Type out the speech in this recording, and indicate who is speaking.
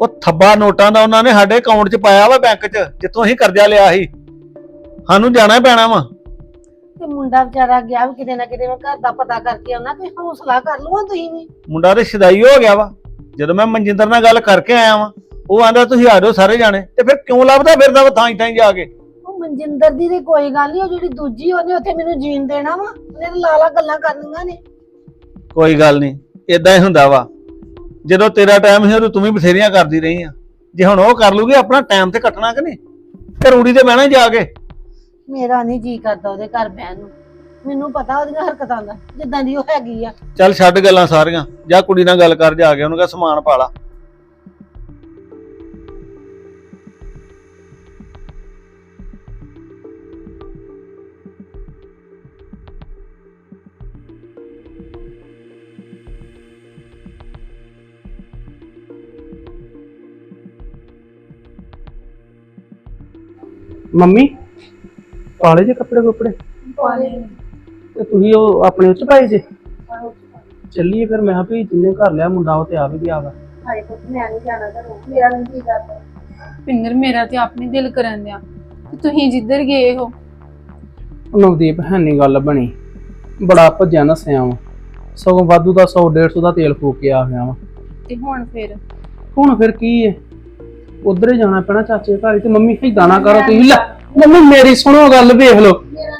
Speaker 1: ਉਹ ਥੱਬਾ ਨੋਟਾਂ ਦਾ ਉਹਨਾਂ ਨੇ ਸਾਡੇ ਅਕਾਊਂਟ 'ਚ ਪਾਇਆ ਵਾ ਬੈਂਕ 'ਚ ਜਿੱਥੋਂ ਅਸੀਂ ਕਰਜ਼ਾ ਲਿਆ ਸੀ। ਸਾਨੂੰ ਜਾਣਾ ਹੀ ਪੈਣਾ ਵਾ।
Speaker 2: ਤੇ ਮੁੰਡਾ ਵਿਚਾਰਾ ਗਿਆ ਵੀ ਕਿਤੇ ਨਾ ਕਿਤੇ ਮੈਂ ਘਰ ਦਾ ਪਤਾ ਕਰਕੇ ਆਉਣਾ ਕੋਈ ਹੌਸਲਾ ਕਰ ਲਓ ਤੁਸੀਂ ਵੀ।
Speaker 1: ਮੁੰਡਾ ਤੇ ਸ਼ਦਾਈ ਹੋ ਗਿਆ ਵਾ। ਜਦੋਂ ਮੈਂ ਮਨਜਿੰਦਰ ਨਾਲ ਗੱਲ ਕਰਕੇ ਆਇਆ ਵਾਂ ਉਹ ਆਂਦਾ ਤੁਸੀਂ ਆ ਜਾਓ ਸਾਰੇ ਜਾਣੇ। ਤੇ ਫਿਰ ਕਿਉਂ ਲੱਭਦਾ ਫਿਰਦਾ ਵਾ ਥਾਂ ਥਾਂ ਜਾ ਕੇ?
Speaker 2: ਉਹ ਮਨਜਿੰਦਰ ਦੀ ਤੇ ਕੋਈ ਗੱਲ ਨਹੀਂ ਉਹ ਜਿਹੜੀ ਦੂਜੀ ਉਹਨੇ ਉੱਥੇ ਮੈਨੂੰ ਜੀਣ ਦੇਣਾ ਵਾ। ਉਹਨੇ ਤਾਂ ਲਾਲਾ ਗੱਲਾਂ ਕਰਨੀਆਂ ਨੇ।
Speaker 1: ਕੋਈ ਗੱਲ ਨਹੀਂ ਇਦਾਂ ਹੀ ਹੁੰਦਾ ਵਾ। ਜਦੋਂ ਤੇਰਾ ਟਾਈਮ ਸੀ ਉਦੋਂ ਤੂੰ ਵੀ ਬਥੇਰੀਆਂ ਕਰਦੀ ਰਹੀ ਆ। ਜੇ ਹੁਣ ਉਹ ਕਰ ਲੂਗੀ ਆਪਣਾ ਟਾਈਮ ਤੇ ਕੱਟਣਾ ਕਿ ਨਹੀਂ? ਤੇ ਰੂੜੀ ਤੇ ਬਹਿਣਾ ਜਾ ਕੇ।
Speaker 2: ਮੇਰਾ ਨਹੀਂ ਜੀ ਕਰਦਾ ਉਹਦੇ ਘਰ ਬਹਿਣ ਨੂੰ। ਮੈਨੂੰ ਪਤਾ ਉਹਦੀਆਂ ਹਰਕਤਾਂ ਦਾ ਜਿੱਦਾਂ ਦੀ ਉਹ ਹੈਗੀ ਆ।
Speaker 1: ਚੱਲ ਛੱਡ ਗੱਲਾਂ ਸਾਰੀਆਂ। ਜਾ ਕੁੜੀ ਨਾਲ ਗੱਲ ਕਰ ਜਾ ਕੇ ਉਹਨੂੰ ਕਹ ਸਮਾਨ ਪਾ ਲਾ।
Speaker 3: ਮੰਮੀ ਪਾਲੇ ਜੇ ਕੱਪੜੇ ਕੱਪੜੇ? ਤੇ ਤੁਸੀਂ ਉਹ ਆਪਣੇ ਉੱਚ ਪਾਏ ਜੇ? ਚੱਲੀਏ ਫਿਰ ਮੈਂ ਕਿਹਾ ਵੀ ਜਿੰਨੇ ਘਰ ਲਿਆ ਮੁੰਡਾ ਉਹ ਤੇ ਆ ਵੀ ਗਿਆ ਵਾ।
Speaker 2: ਹਾਏ ਪੁੱਤ ਮੈਂ ਨਹੀਂ ਜਾਣਾ ਘਰੋਂ। ਮੇਰਾ ਨਹੀਂ ਜੀ ਕਰਦਾ
Speaker 4: ਪਿੰਦਰ ਮੇਰਾ ਤੇ ਆਪਣੇ ਦਿਲ ਕਰਨ ਦਿਆ। ਤੇ ਤੁਸੀਂ ਜਿੱਧਰ ਗਏ ਹੋ?
Speaker 3: ਉਹ ਨਵਦੀਪ ਹੈ ਨਹੀਂ ਗੱਲ ਬਣੀ। ਬੜਾ ਭੱਜਿਆ ਨਸਿਆ ਵਾ ਸਗੋਂ ਵਾਧੂ ਦਾ 100 150 ਦਾ ਤੇਲ ਫੂਕ ਕੇ ਆ ਗਿਆ ਵਾ।
Speaker 4: ਤੇ ਹੁਣ ਫਿਰ?
Speaker 3: ਹੁਣ ਫਿਰ ਕੀ ਹੈ ਉਧਰ ਹੀ ਜਾਣਾ ਪੈਣਾ ਚਾਚੇ ਘਰ ਹੀ ਤੇ ਮੰਮੀ ਏਦਾਂ ਨਾ ਕਰੋ ਤੁਸੀਂ ਲੈ। ਮੰਮੀ ਮੇਰੀ ਸੁਣੋ ਗੱਲ ਵੇਖ ਲਓ।